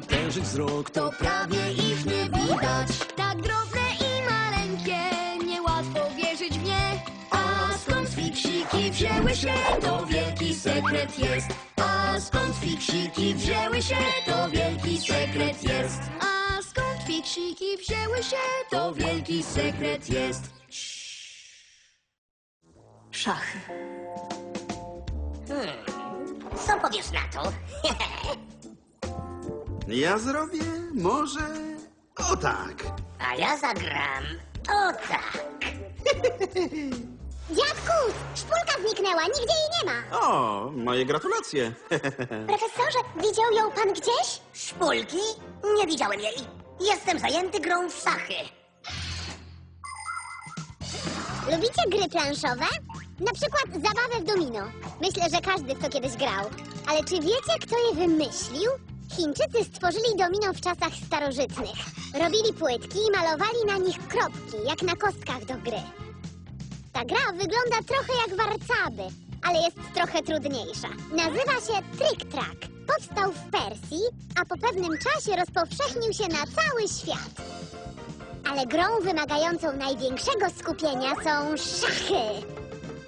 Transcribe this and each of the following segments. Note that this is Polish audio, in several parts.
wytężyć wzrok, To prawie ich nie widać. Tak drobne i maleńkie, niełatwo wierzyć w nie. A skąd fiksiki wzięły się, to wielki sekret jest. A skąd fiksiki wzięły się, to wielki sekret jest. A skąd fiksiki wzięły się, To wielki sekret jest. Szachy. Co powiesz na to? Ja zrobię może o tak. A ja zagram o tak. Dziadku, szpulka zniknęła, nigdzie jej nie ma. O, moje gratulacje. Profesorze, widział ją pan gdzieś? Szpulki? Nie widziałem jej. Jestem zajęty grą w szachy. Lubicie gry planszowe? Na przykład zabawę w domino. Myślę, że każdy w to kiedyś grał. Ale czy wiecie, kto je wymyślił? Chińczycy stworzyli domino w czasach starożytnych. Robili płytki i malowali na nich kropki, jak na kostkach do gry. Ta gra wygląda trochę jak warcaby, ale jest trochę trudniejsza. Nazywa się Trick Track. Powstał w Persji, a po pewnym czasie rozpowszechnił się na cały świat. Ale grą wymagającą największego skupienia są szachy.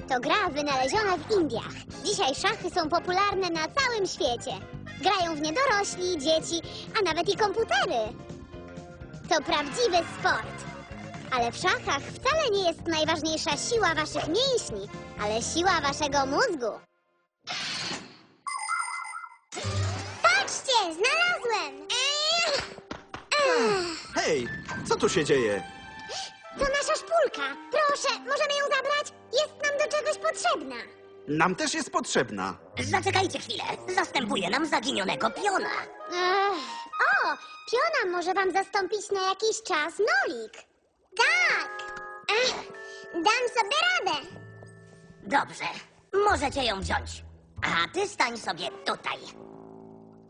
To gra wynaleziona w Indiach. Dzisiaj szachy są popularne na całym świecie. Grają w nie dorośli, dzieci, a nawet i komputery. To prawdziwy sport. Ale w szachach wcale nie jest najważniejsza siła waszych mięśni, ale siła waszego mózgu. Patrzcie, znalazłem! Hej, co tu się dzieje? To nasza szpulka. Proszę, możemy ją zabrać? Jest nam do czegoś potrzebna. Nam też jest potrzebna. Zaczekajcie chwilę. Zastępuje nam zaginionego piona. Ech. O, piona może wam zastąpić na jakiś czas Nolik. Tak. Ech, dam sobie radę. Dobrze. Możecie ją wziąć. A ty stań sobie tutaj.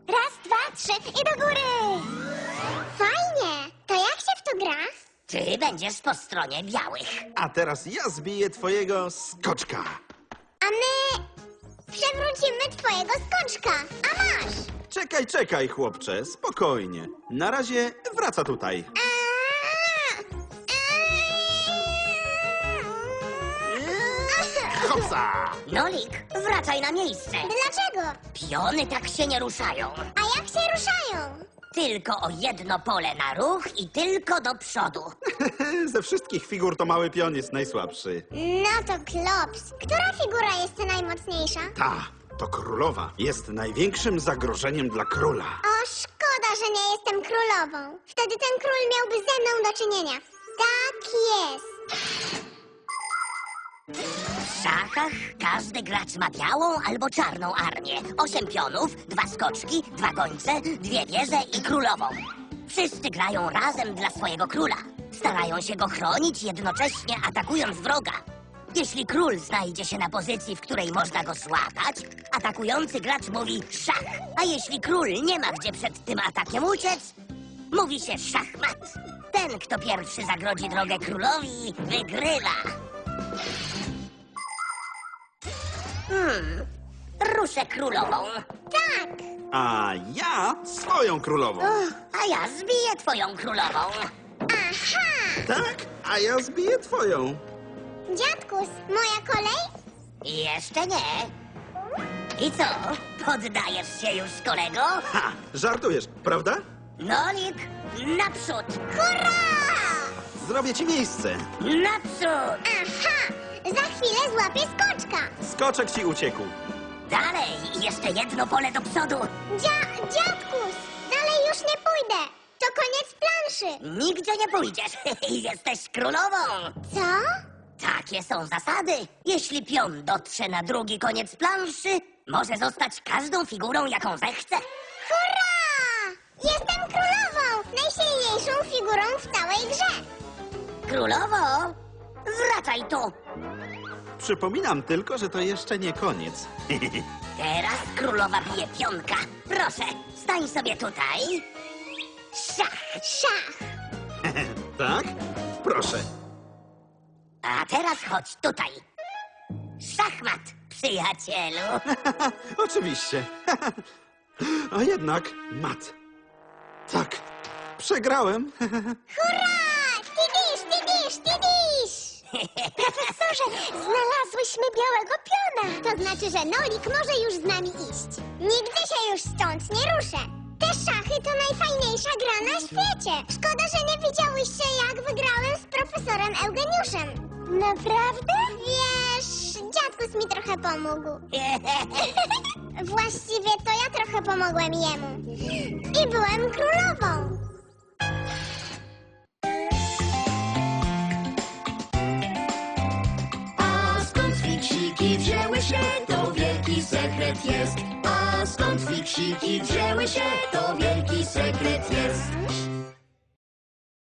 Raz, dwa, trzy i do góry. Fajnie. To jak się w to gra? Ty będziesz po stronie białych. A teraz ja zbiję twojego skoczka. A my przewrócimy twojego skoczka. A masz. Czekaj, czekaj, chłopcze, spokojnie. Na razie wraca tutaj. Hopsa! Nolik, wracaj na miejsce. Dlaczego? Piony tak się nie ruszają. A jak się ruszają? Tylko o jedno pole na ruch i tylko do przodu. Ze wszystkich figur to mały pion jest najsłabszy. No to klops. Która figura jest najmocniejsza? Ta, to królowa, jest największym zagrożeniem dla króla. O, szkoda, że nie jestem królową. Wtedy ten król miałby ze mną do czynienia. Tak jest. W szachach każdy gracz ma białą albo czarną armię. Osiem pionów, dwa skoczki, dwa gońce, dwie wieże i królową. Wszyscy grają razem dla swojego króla. Starają się go chronić, jednocześnie atakując wroga. Jeśli król znajdzie się na pozycji, w której można go złapać, atakujący gracz mówi szach. A jeśli król nie ma gdzie przed tym atakiem uciec, mówi się szachmat. Ten, kto pierwszy zagrodzi drogę królowi, wygrywa. Hmm, ruszę królową, Tak. A ja swoją królową. a ja zbiję twoją królową. Aha. Tak, a ja zbiję twoją. Dziadkus, moja kolej? Jeszcze nie. I co, poddajesz się już, kolego? Ha, żartujesz, prawda? Nolik, naprzód, Hurra! Zrobię ci miejsce. naprzód! Aha. Za chwilę złapię skoczka. Skoczek ci uciekł. Dalej, jeszcze jedno pole do przodu. Dzia, dziadkus, dalej już nie pójdę. To koniec planszy. Nigdzie nie pójdziesz. Jesteś królową. Co? Takie są zasady. Jeśli pion dotrze na drugi koniec planszy, może zostać każdą figurą, jaką zechce. Hurra! Jestem królową, najsilniejszą figurą w całej grze. Królowo, wracaj tu. Przypominam tylko, że to jeszcze nie koniec. Teraz królowa bije pionka. Proszę, stań sobie tutaj. Szach. Szach. tak? Proszę. A teraz chodź tutaj. Szachmat, przyjacielu. Oczywiście. A jednak mat. Tak, przegrałem. Hurra! Tidisz, tidisz, tidisz! Profesorze, znalazłyśmy białego piona. To znaczy, że Nolik może już z nami iść. Nigdy się już stąd nie ruszę. Te szachy to najfajniejsza gra na świecie. Szkoda, że nie widziałyście, jak wygrałem z profesorem Eugeniuszem. Naprawdę? Wiesz, dziadkus mi trochę pomógł. Właściwie to ja trochę pomogłem jemu. I byłem królową. Sekret jest. A skąd fiksiki wzięły się, to wielki sekret jest.